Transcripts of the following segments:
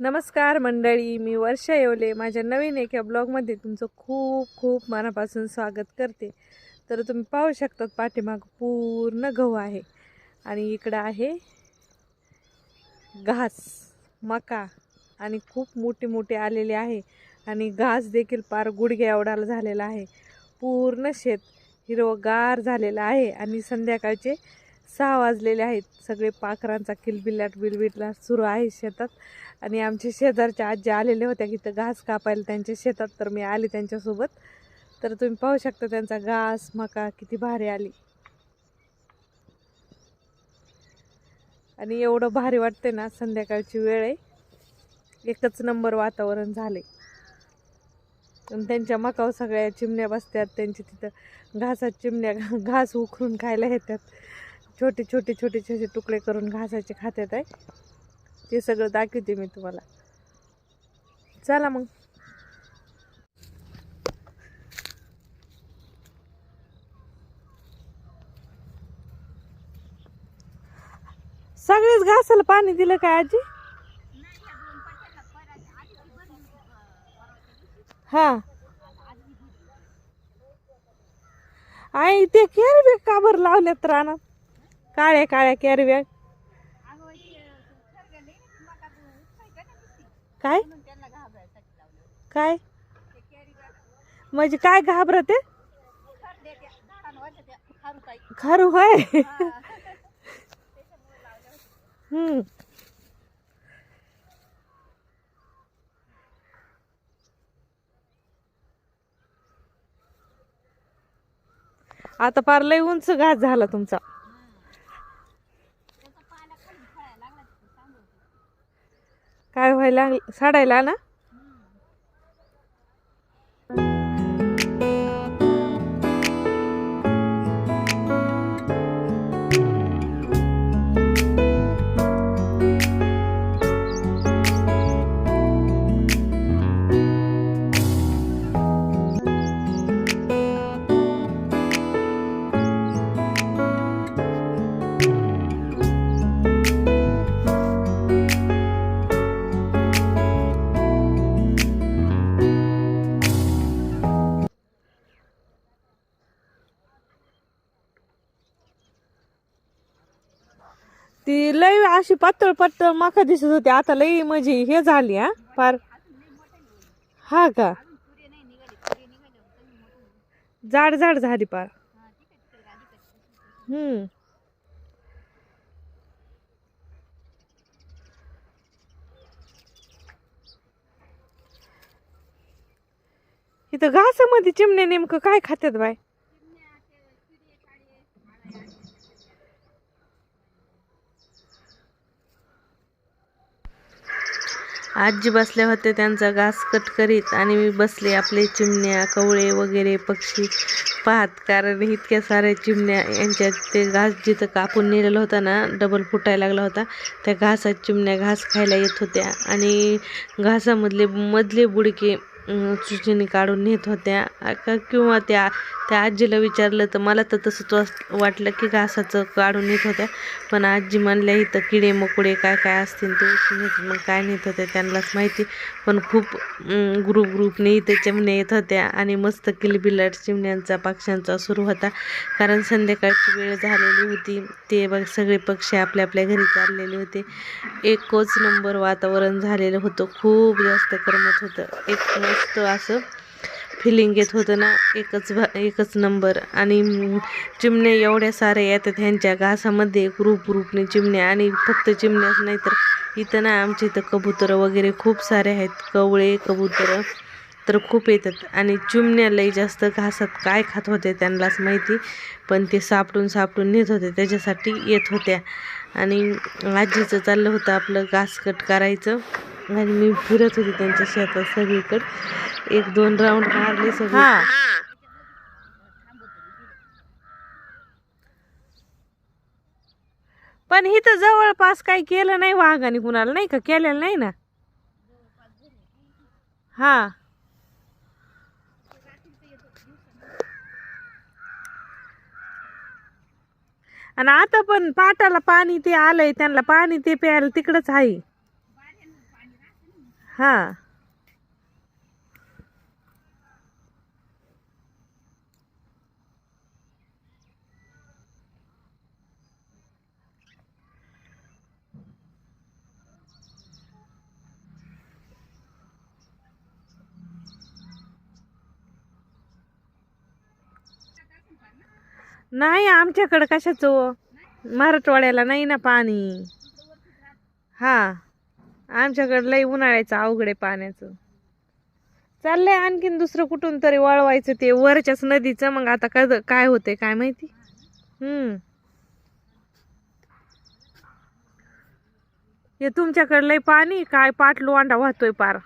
नमस्कार मंडळी मी वर्षा येवले. माझ्या नवीन एका ब्लॉगमध्ये तुमचं खूप खूप मनापासून स्वागत करते. तर तुम्ही पाहू शकतात पाठीमाग पूर्ण गहू आहे. आणि इकडं आहे घास मका आणि खूप मोठे मोठे आलेले आहे. आणि घास देखील पार गुडघ्या एवढाला झालेला आहे. पूर्ण शेत हिरवगार झालेलं आहे. आणि संध्याकाळचे सहा वाजलेले आहेत. सगळे पाखरांचा किलबिलाट बिलबिटला सुरू आहे शेतात. आणि आमच्या शेजारच्या आजी आलेल्या होत्या की इथं घास कापायला त्यांच्या शेतात तर मी आले त्यांच्यासोबत. तर तुम्ही पाहू शकता त्यांचा घास मका किती भारी आली. आणि एवढं भारी वाटते ना संध्याकाळची वेळ आहे. एकच नंबर वातावरण झाले त्यांच्या मकावर सगळ्या चिमण्या बसतात. त्यांची तिथं घासात चिमण्या घास उखरून खायला येतात. छोटे छोटे छोटे छोटे तुकडे करून घासायचे खात्यात आहे. ते सगळं दाखवते मी तुम्हाला. चला मग. सगळेच घासाला पाणी दिलं का आजी? हा. आई ते खेळ बॅग का बरं लावल्यात रानात? काळ्या काळ्या कॅरी काय? काय? म्हणजे काय घाबरते? खरू होय? हम्म. आता पार लय उंच घास झाला तुमचा. काय व्हायला ती लय अशी पातळ पातळ माका दिसत होती. आता लई म्हणजे हे झाली हा. फार. हा का? जाड जाड झाली पार हम्म. इथं घासामध्ये चिमण्या नेमकं काय खात्यात बाय आजी बसल्या होत्या त्यांचा घास कट करीत आणि मी बसले आपले चिमण्या कवळे वगैरे पक्षी पाहत. कारण इतक्या साऱ्या चिमण्या यांच्या ते घास जिथं कापून नेलेलं होता ना डबल फुटायला लागला होता त्या घासात चिमण्या घास खायला येत होत्या. आणि घासामधले मधले बुडके चुचीने काढून नेत होत्या. का- किंवा त्या त्या आजीला विचारलं तर मला तर तसंच वास- वाटलं की घासाचं काढून नेत होत्या. पण आजी म्हणल्या इथं किडे मकोडे काय काय असतील ते उचलून नेत मग काय नेत होत्या त्यांनाच माहिती. पण खूप ग्रुप ग्रुपने इथे चिमण्या येत होत्या आणि मस्त किलबिलाट चिमण्यांचा पक्ष्यांचा सुरू होता. कारण संध्याकाळची वेळ झालेली होती. ते बघ सगळे पक्षी आपल्या आपल्या घरी चाललेले होते. एकच नंबर वातावरण झालेलं होतं. खूप जास्त करमत होतं. एक मस्त असं फिलिंग येत होतं ना एकच भा एकच नंबर आणि चिमण्या एवढ्या साऱ्या येतात ह्यांच्या घासामध्ये ग्रुप ग्रुपने चिमण्या. आणि फक्त चिमण्याच नाही तर इथं ना आमच्या इथं कबुतरं वगैरे खूप सारे आहेत. कवळे कबुतरं तर खूप येतात. आणि चिमण्या लई जास्त घासात काय खात होते त्यांनाच माहिती पण ते सापडून सापडून नेत होते. त्याच्यासाठी येत होत्या. आणि आजीचं चाललं होतं आपलं घास कट करायचं. आणि मी फिरत होते त्यांच्या शेतात सगळीकडं. एक दोन राऊंड मारले सगळे. पण इथं जवळपास काही केलं नाही वाघाने कुणाला नाही का? केलेलं नाही ना? हा. आणि आता पण पाटाला पाणी ते आलंय त्यांना पाणी ते प्यायला तिकडंच आहे. हां. नाही आमच्याकडं कशाचं हो? मराठवाड्याला नाही ना पाणी. हा. आमच्याकडं लई उन्हाळ्याचं अवघड आहे पाण्याचं. चाललंय आणखीन दुसरं कुठून तरी वळवायचं ते वरच्याच नदीचं. मग आता कद काय होते काय माहिती? हम्म. हे तुमच्याकडं लई पाणी काय पाटलो अंडा वाहतोय पार.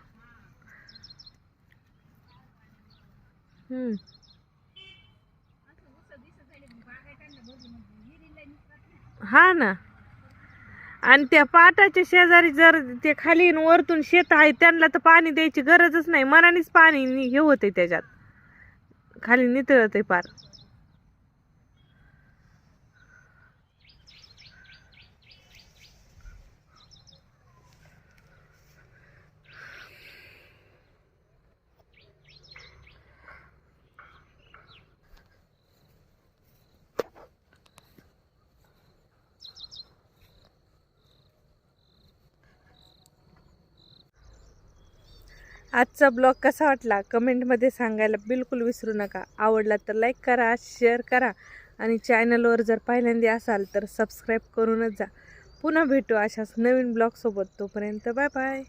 हम्म. हा ना. आणि त्या पाटाच्या शेजारी जर ते खाली वरतून शेत आहे त्यांना तर पाणी द्यायची गरजच नाही. मनानेच पाणी हे होते त्याच्यात. खाली नितळत आहे पार. आजचा ब्लॉग कसा वाटला? कमेंटमध्ये सांगायला बिलकुल विसरू नका. आवडला तर लाईक करा शेअर करा आणि चॅनलवर जर पहिल्यांदा असाल तर सबस्क्राईब करूनच जा. पुन्हा भेटू अशाच नवीन ब्लॉगसोबत. तोपर्यंत बाय बाय